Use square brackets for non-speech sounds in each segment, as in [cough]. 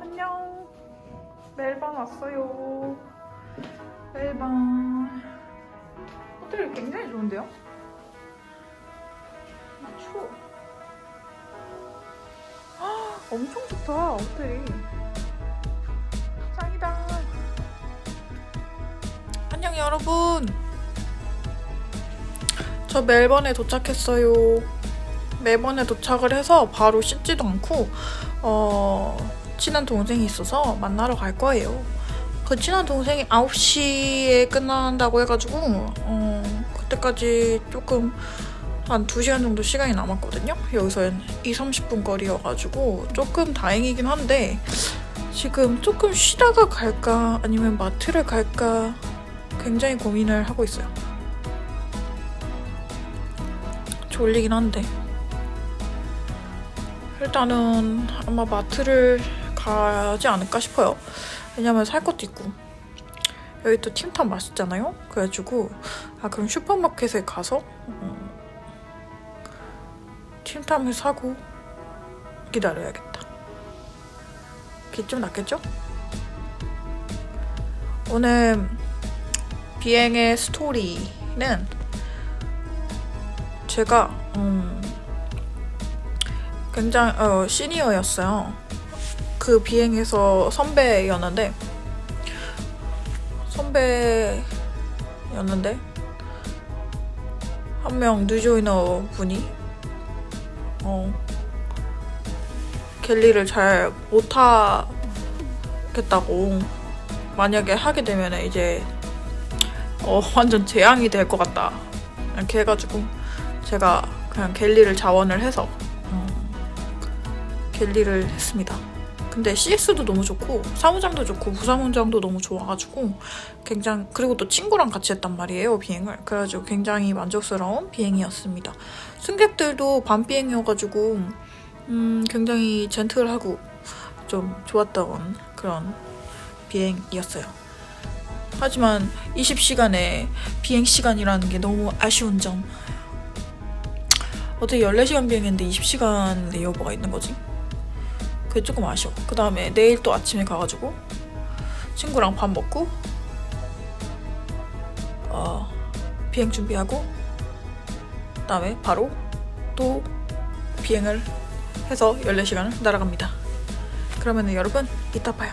안녕. 멜번 왔어요. 멜번. 호텔이 굉장히 좋은데요? 아, 추워. 헉, 엄청 좋다, 호텔이. 짱이다. 안녕, 여러분. 저 멜번에 도착했어요. 멜번에 도착을 해서 바로 씻지도 않고, 어, 친한 동생이 있어서 만나러 갈 거예요. 그 친한 동생이 9시에 끝난다고 해가지고, 어, 그때까지 조금 한 2시간 정도 시간이 남았거든요. 여기서는 2, 30분 거리여가지고 조금 다행이긴 한데, 지금 조금 쉬다가 갈까, 아니면 마트를 갈까, 굉장히 고민을 하고 있어요. 졸리긴 한데. 일단은 아마 마트를 가지 않을까 싶어요. 왜냐면 살 것도 있고. 여기 또 틴탑 맛있잖아요? 그래가지고, 아, 그럼 슈퍼마켓에 가서, 음, 틴탑을 사고 기다려야겠다. 그게 좀 낫겠죠? 오늘 비행의 스토리는 제가, 음, 굉장히 어, 시니어였어요. 그 비행에서 선배였는데 선배였는데 한 명 뉴조이너 분이 어 갤리를 잘 못하겠다고 만약에 하게 되면 이제 어 완전 재앙이 될 것 같다 이렇게 해가지고 제가 그냥 갤리를 자원을 해서 갤리를 했습니다. 근데 CS도 너무 좋고 사무장도 좋고 부사무장도 너무 좋아가지고 굉장히 그리고 또 친구랑 같이 했단 말이에요 비행을 그래가지고 굉장히 만족스러운 비행이었습니다. 승객들도 밤 비행이어가지고 음 굉장히 젠틀하고 좀 좋았던 그런 비행이었어요. 하지만 20시간의 비행 시간이라는 게 너무 아쉬운 점. 어떻게 14시간 비행했는데 20시간 레이오버가 있는 거지? 그게 조금 아쉬워. 그 다음에 내일 또 아침에 가가지고 친구랑 밥 먹고 어, 비행 준비하고 그 다음에 바로 또 비행을 해서 14시간을 날아갑니다. 그러면 여러분 이따 봐요.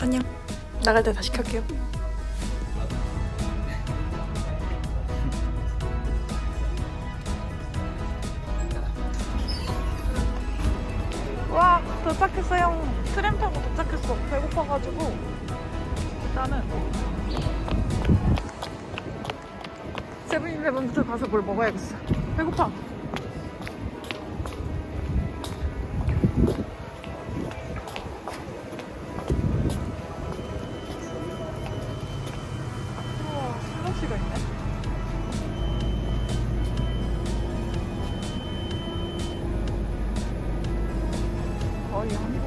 안녕. 나갈 때 다시 켤게요. 도착했어요. 트램 타고 도착했어. 배고파가지고 일단은 세븐일레븐부터 가서 뭘 먹어야겠어. 배고파. 거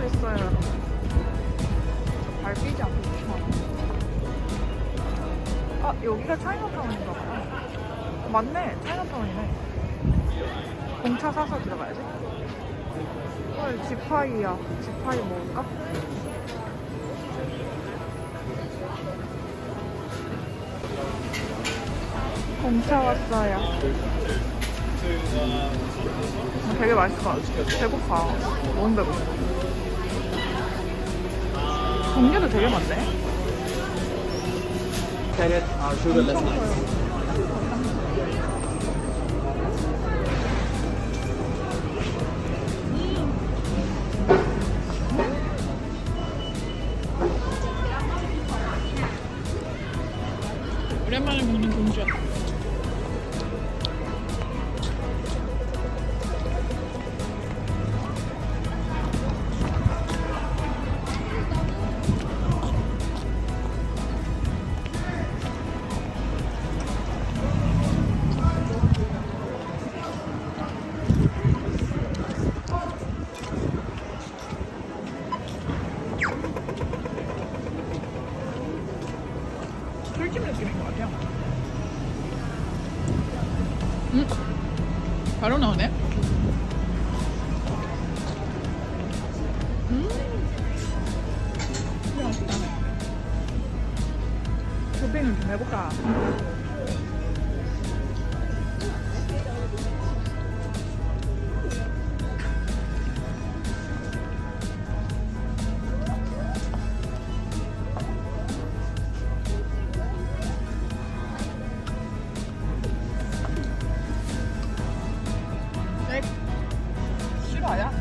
공차도 있어요, 여러분. 저 발삐지 않고 조심하고. 아, 여기가 차이나타운인가 봐요. 어, 맞네, 차이나타운이네. 공차 사서 들어가야지. 헐, 지파이야. 지파이 먹을까? 공차 왔어요. 어, 되게 같아. 배고파. 배고파. 종류도 되게 많네. sugarless ice. 바로 나오네. 음, 맛있다. 쇼핑을 좀 해볼까? 싫어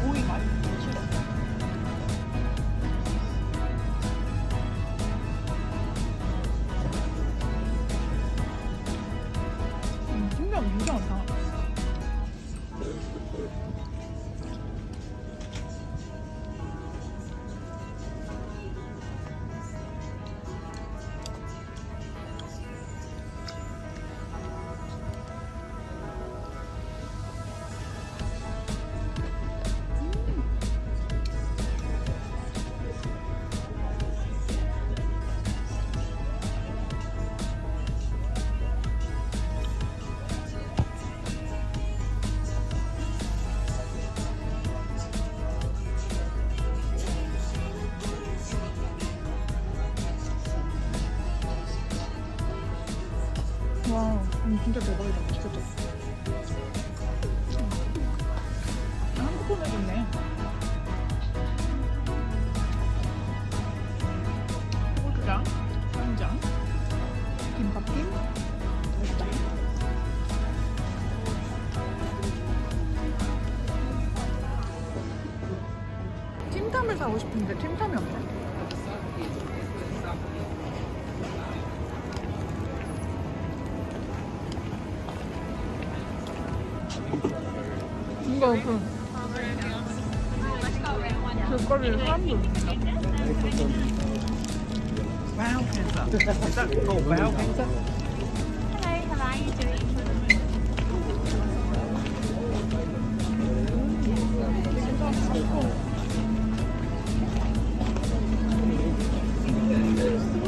사고 싶은데 찜닭이 없네. 이거 그 길거리 사람들 Wow pizza. Is that called wow pizza? Hello, how are you doing? 이거 Thank you.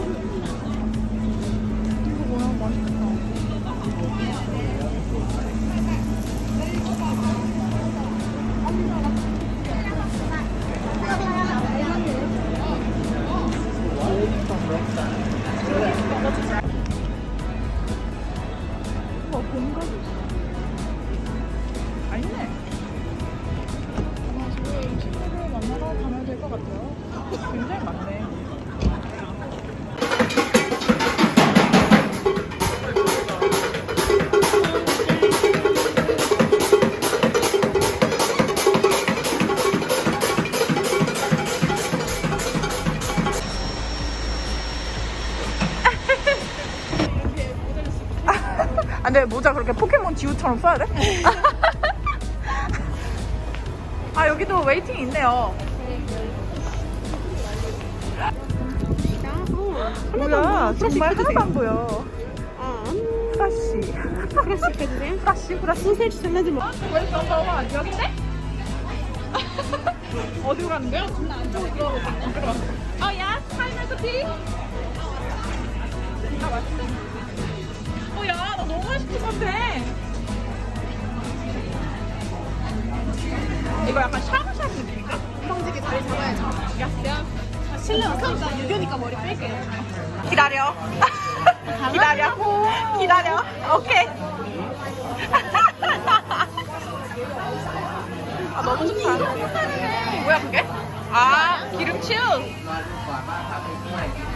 근데 모자 그렇게 포켓몬 지우처럼 써야 돼? [laughs] 아, 여기도 웨이팅 있네요. 뭐야, 정말 하나도 안 보여. 프라시. 프라시 해주세요. 프라시, 프라시. 소세지 샐러드 먹. 왜 넘버 원 여긴데? 어디로 가는 거야? 안쪽으로 것 같아. 이거 약간 샤브샤브 느낌인가? 형제기 자리 잡아야죠. 야, 야. 실내 없으니까 유교니까 머리 뺄게요. 기다려. 기다려. 기다려. 오케이. 아, 너무 좋다. 뭐야, 그게? 아, 기름치유.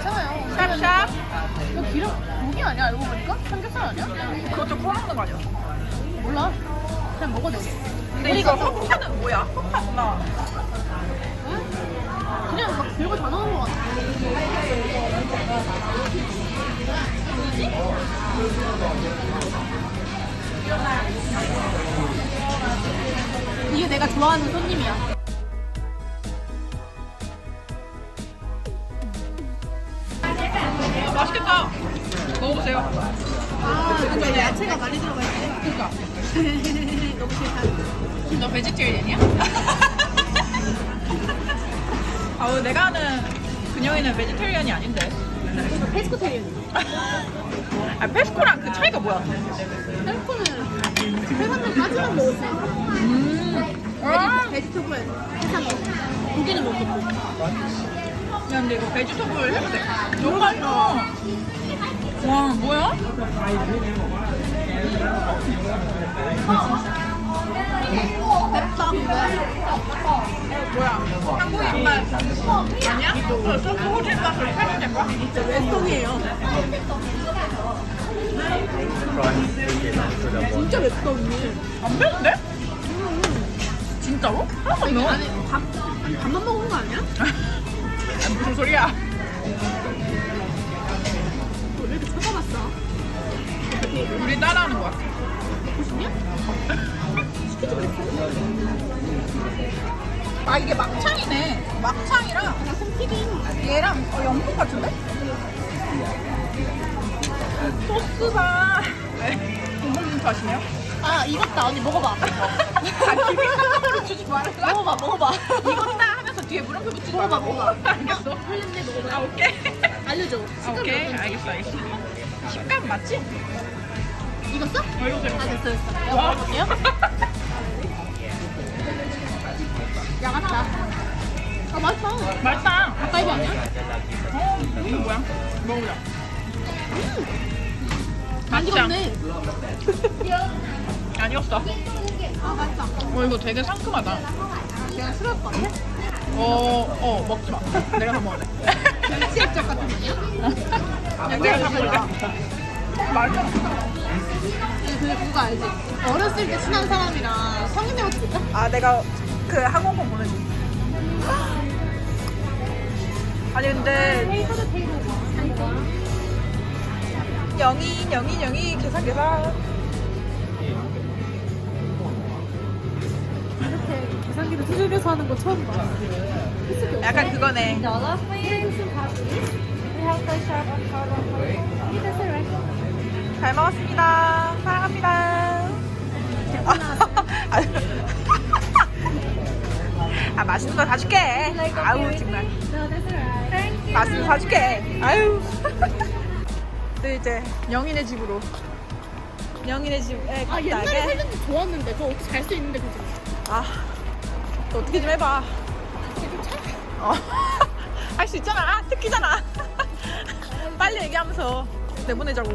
괜찮아요. 샵샵. 이거 기름 아니야 알고 보니까? 삼겹살 아니야? 그것도 구워 먹는 거 아니야? 몰라 그냥 먹어 되게 근데 이거 허파는 뭐야? 허파 나 응? 그냥 막 들고 다니는 거 같아 뭐지? 이게 내가 좋아하는 손님이야 아, 맛있겠다. 먹어보세요. 아, 근데 야채가 많이 들어가 있네. 그러니까. [laughs] 너무 싫다. 너 베지테리언이야? [laughs] 아, 내가 아는 그녀이는 베지테리언이 아닌데. 페스코테리언. [laughs] 아, 페스코랑 그 차이가 뭐야? 페스코는 해산물까지만 먹을 수 있어. 음. 베지, 베지터블 해산물. 고기는 못 먹고. 야, 근데 이거 베지터블 해도 돼. 너무 맛있어. 와, 뭐야? 맵다. 뭐야? 한국 입맛 아니야? 어, 소스 호텔 맛을 될 거야? 맵동이에요. 진짜 맵다, 언니. 안 매운데? 진짜로? 하나도 안 매워. 아니, 밥, 밥만 먹은 거 아니야? 아, [laughs] 무슨 소리야? 먹어봐, 말라고. 먹어봐. 알겠어. 흘렸네, 먹어봐. 아, 오케이. [laughs] 알려줘. 아, 식감이 오케이. 어떤지. 알겠어, 알겠어. 식감 맞지? 익었어? 어, 이거 아, 됐어, 됐어. 내가 와. 먹어볼게요. 야갔다. 아, 맛있어. 맛있다. 닭갈비 아니야? 어, 이거 뭐야? 먹어보자. 많이 맛있다. 익었네. 아니었어. 아, 맛있다. 어, 이거 되게 상큼하다. 내가 싫어할 것 같아? 어, 어, 먹지 마. 내가 다 먹을래. 치약적 같은 거 아니야? 내가 다 먹을래. 맛있어. 그, 그거 알지? 어렸을 때 친한 사람이랑 성인 되었을 때? 아 내가 그 항공권 보내줘. 아니 근데. 영인 영인 영인 계산 계산. 계산기를 두들겨서 하는 거 처음 봐. 게 약간 그거네. Dollar. We have the sharp on. 잘 먹었습니다. 사랑합니다. 아 맛있는 거 사줄게. 아우 정말 No, that's alright. Thank you. 맛있는 거 사줄게. 아유. 또 이제 영인의 집으로. 영인의 집에 아, 옛날에. 살던 집 좋았는데 그거 어떻게 갈수 있는데 그지? 아, 또 어떻게 좀 해봐. 어. [laughs] 할 수 있잖아. 아, 특기잖아. [laughs] 빨리 얘기하면서 내보내자고.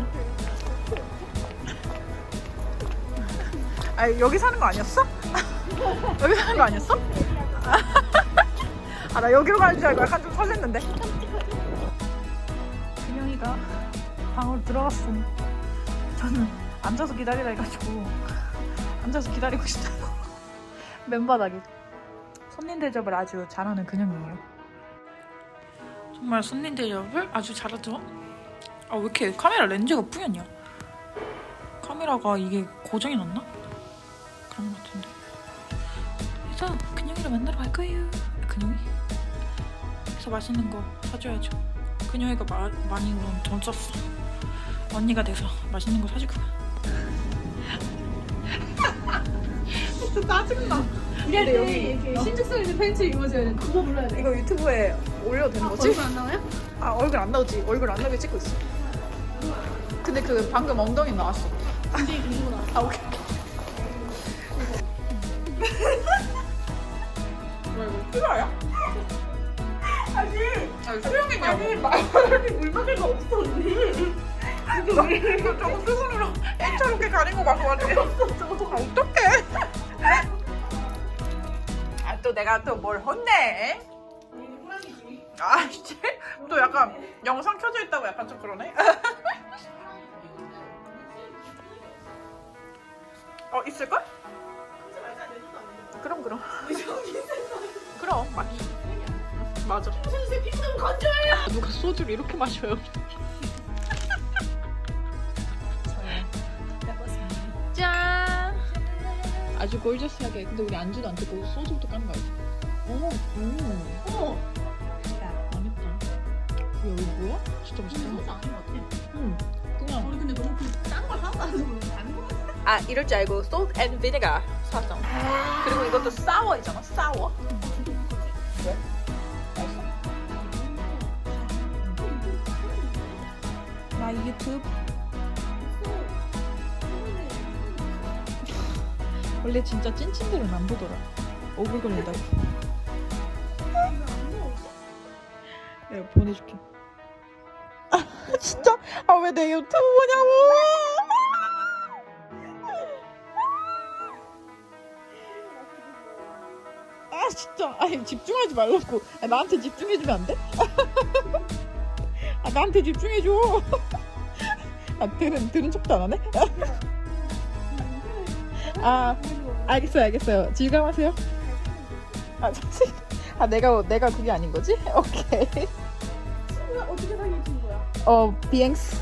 아, 여기 사는 거 아니었어? [laughs] 여기 사는 거 아니었어? 아, 나 여기로 가는 줄 알고 약간 좀 설렜는데. 근영이가 방으로 들어갔어. 저는 앉아서 기다리라 해가지고 앉아서 기다리고 있어요. 맨바닥에 손님 대접을 아주 잘하는 근영이에요. 정말 손님 대접을 아주 잘하죠. 아 왜 이렇게 카메라 렌즈가 뿌였냐? 카메라가 이게 고장이 났나? 그런 것 같은데. 그래서 근영이를 만나러 갈 거예요. 근영이? 그래서 맛있는 거 사줘야죠. 근영이가 마, 많이 돈 썼어. 언니가 돼서 맛있는 거 사줄 거야. 진짜 짜증나. 이럴 때 신축성 있는 팬츠 입어줘야 돼. 그거 불러야 돼. 이거 유튜브에 올려도 되는 거지? 얼굴 안 나와요? 아 얼굴 안 나오지 얼굴 안 나오게 찍고 있어 근데 그 방금 엉덩이 나왔어 근데 이거 나. 아 오케이 뭐야 이거 필요야? 아니 아니 수영했냐고 아니 말이 물 막을 거 없어 언니 이거 저거 수건으로 애처롭게 가리고 가서가지고 아 어떡해 아 또 내가 또 뭘 혼내 아, 씨. 또 약간 영상 켜져 있다고 약간 좀 그러네. [laughs] 어, 있을걸? 그럼, 그럼. 그럼, 맞 맞아. 누가 소주를 이렇게 마셔요? 아주 골저스하게. 근데 우리 안주도 안 듣고 소주부터 까는 거 알지? 오, 음. 어머. 맛있다. 야, 이거 뭐야? 진짜 맛있다. 소주 아닌 것 같아. 응. 그냥. 우리 근데 너무 그짠걸 하나도 안 해서 다른 거 같아. 아, 이럴 줄 알고 salt and vinegar 사왔잖아. 그리고 이것도 sour이잖아, sour. 왜? 맛있어? 나 유튜브 원래 진짜 찐친들은 안 보더라. 오글거린다고. 내가 보내줄게. 아, 진짜? 아, 왜 내 유튜브 보냐고! 아, 진짜. 아니, 집중하지 말라고. 아, 나한테 집중해주면 안 돼? 아, 나한테 집중해줘. 아, 들은, 들은 척도 안 하네? 아, 알겠어요, 알겠어요. 즐거워하세요. 아, 사실, 아, 내가, 내가 그게 아닌 거지? [laughs] 오케이. 어떻게 사귀신 거야? 어, 비행스.